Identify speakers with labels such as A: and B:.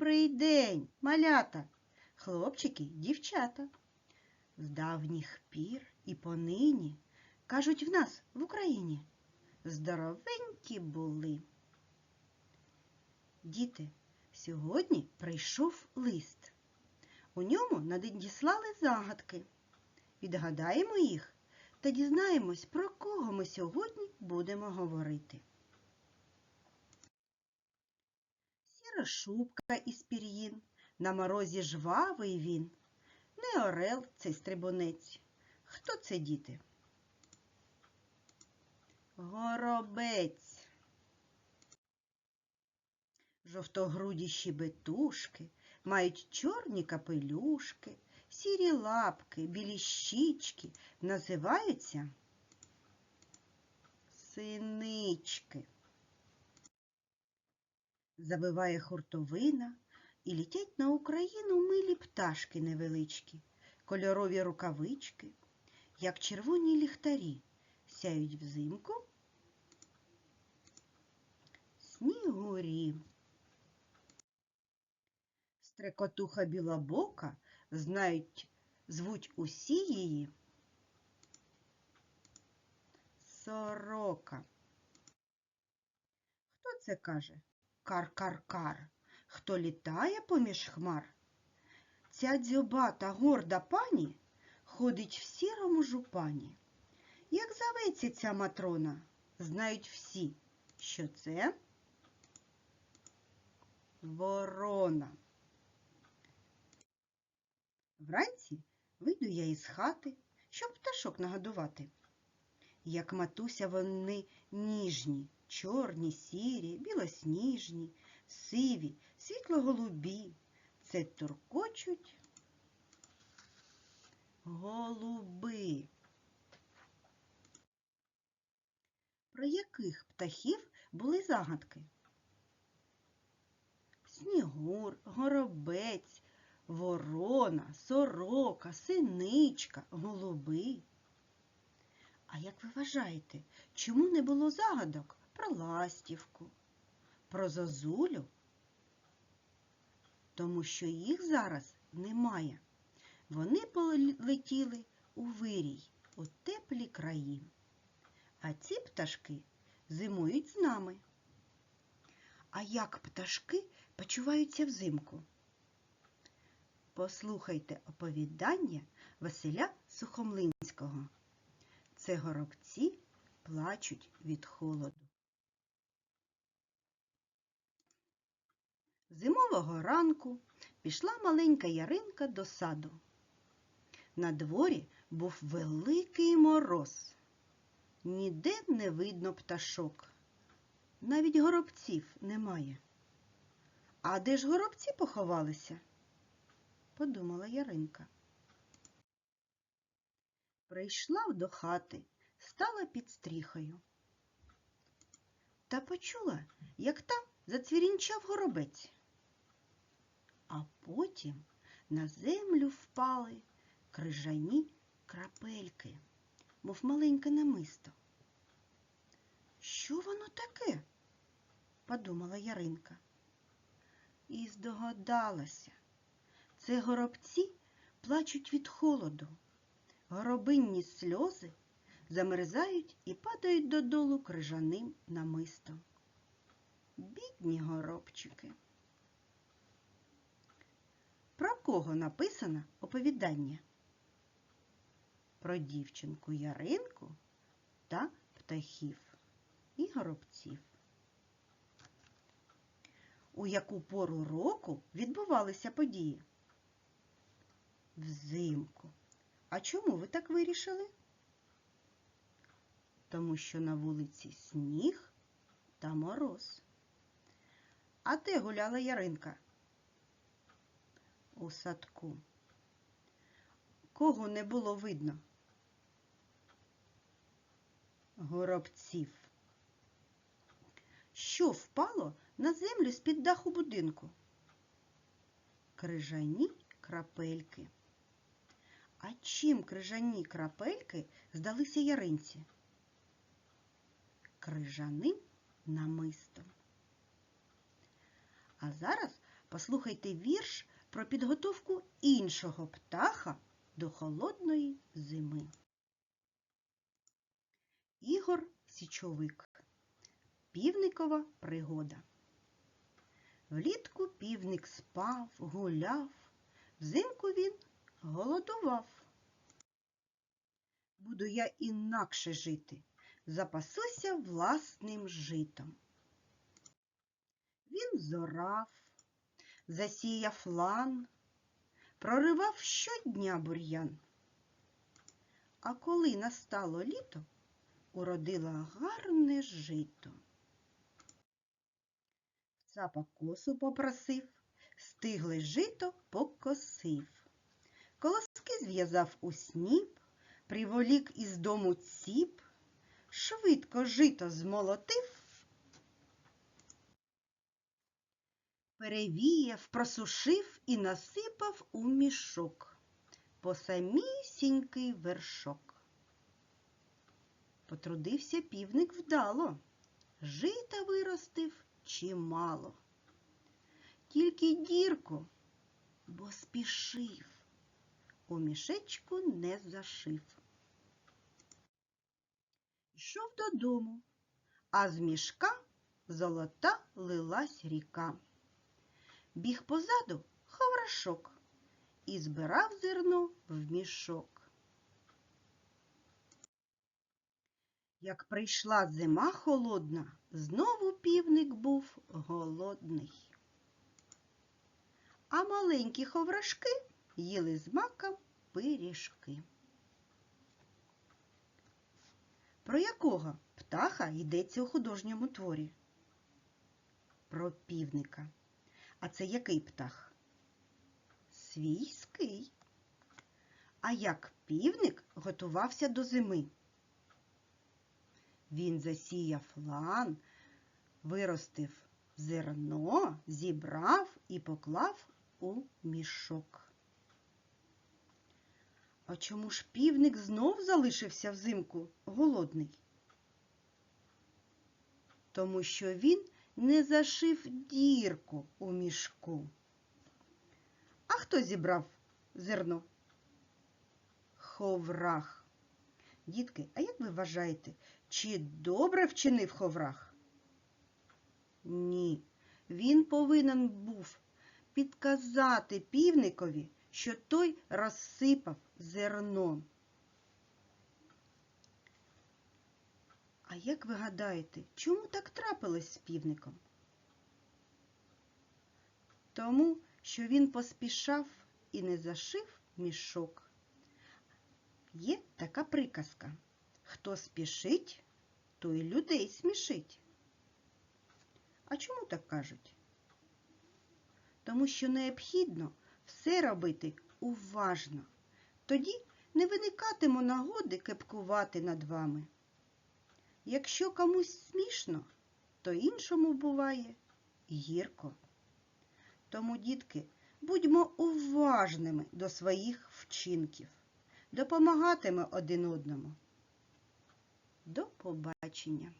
A: Добрий день, малята, хлопчики, дівчата. З давніх пір і понині, кажуть в нас в Україні, здоровенькі були. Діти, сьогодні прийшов лист. У ньому надіслали загадки. Відгадаємо їх та дізнаємось, про кого ми сьогодні будемо говорити. Сіра шубка із пір'їн, на морозі жвавий він. Не орел цей стрибунець. Хто це діти? Горобець. Жовтогруді щебетушки мають чорні капелюшки, сірі лапки, білі щічки, називаються синички. Забиває хуртовина і літять на Україну милі пташки невеличкі, кольорові рукавички, як червоні ліхтарі, сяють взимку снігурі. Стрекотуха білобока знають, звуть усі її сорока. Хто це каже? Кар-кар-кар. Хто літає поміж хмар? Ця дзьобата горда пані ходить в сірому жупані. Як зоветься ця матрона, знають всі, що це ворона. Вранці вийду я із хати, щоб пташок нагодувати. Як матуся вони ніжні, чорні, сірі, білосніжні, сиві, світло-голубі. Це туркочуть голуби. Про яких птахів були загадки? Снігур, горобець, ворона, сорока, синичка, голуби. А як ви вважаєте, чому не було загадок про ластівку, про зозулю? Тому що їх зараз немає. Вони полетіли у вирій, у теплі краї. А ці пташки зимують з нами. А як пташки почуваються взимку? Послухайте оповідання Василя Сухомлинського. Це горобці плачуть від холоду. Зимового ранку пішла маленька яринка до саду. На дворі був великий мороз. Ніде не видно пташок. Навіть горобців немає. А де ж горобці поховалися? подумала Яринка. Прийшла до хати, стала під стріхою. Та почула, як там зацвірінчав горобець. А потім на землю впали крижані крапельки, мов маленьке намисто. Що воно таке? подумала Яринка. І здогадалася. Це горобці плачуть від холоду. Горобинні сльози замерзають і падають додолу крижаним намистом. Бідні горобчики. Про кого написано оповідання? Про дівчинку Яринку та птахів і горобців. У яку пору року відбувалися події? Взимку. А чому ви так вирішили? Тому що на вулиці сніг та мороз. А де гуляла Яринка? У садку. Кого не було видно? Горобців. Що впало на землю з-під даху будинку? Крижані крапельки. А чим крижані крапельки здалися яринці? Крижаним намистом. А зараз Послухайте вірш про підготовку іншого птаха до холодної зими. Ігор Січовик. Півникова пригода. Влітку півник спав, гуляв, взимку він голодував. Буду я інакше жити, запасуся власним житом. Він зорав, засіяв лан, проривав щодня бур'ян. А коли настало літо, уродила гарне жито. Цапа косу попросив, стигле жито покосив. Колоски зв'язав у сніп, приволік із дому ціп, швидко жито змолотив, перевіяв, просушив і насипав у мішок по самісінький вершок. Потрудився півник вдало, жита виростив чимало. Тільки дірку, бо спішив, у мішечку не зашив. Йшов додому, а з мішка золота лилась ріка. Біг позаду ховрашок і збирав зерно в мішок. Як прийшла зима холодна, знову півник був голодний. А маленькі ховрашки їли з маком пиріжки. Про якого птаха йдеться у художньому творі? Про півника. А це який птах? Свійський. А як півник готувався до зими? Він засіяв лан, виростив зерно, зібрав і поклав у мішок. А чому ж півник знов залишився взимку голодний? Тому що він не зашив дірку у мішку. А хто зібрав зерно? Ховрах. Дітки, а як ви вважаєте, чи добре вчинив ховрах? Ні, він повинен був підказати півникові, що той розсипав зерно. А як ви гадаєте, чому так трапилось з півником? Тому, що він поспішав і не зашив мішок. Є така приказка. Хто спішить, той людей смішить. А чому так кажуть? Тому що необхідно все робити уважно. Тоді не виникатиме нагоди кепкувати над вами. Якщо комусь смішно, то іншому буває гірко. Тому, дітки, будьмо уважними до своїх вчинків, допомагатиме один одному. До побачення!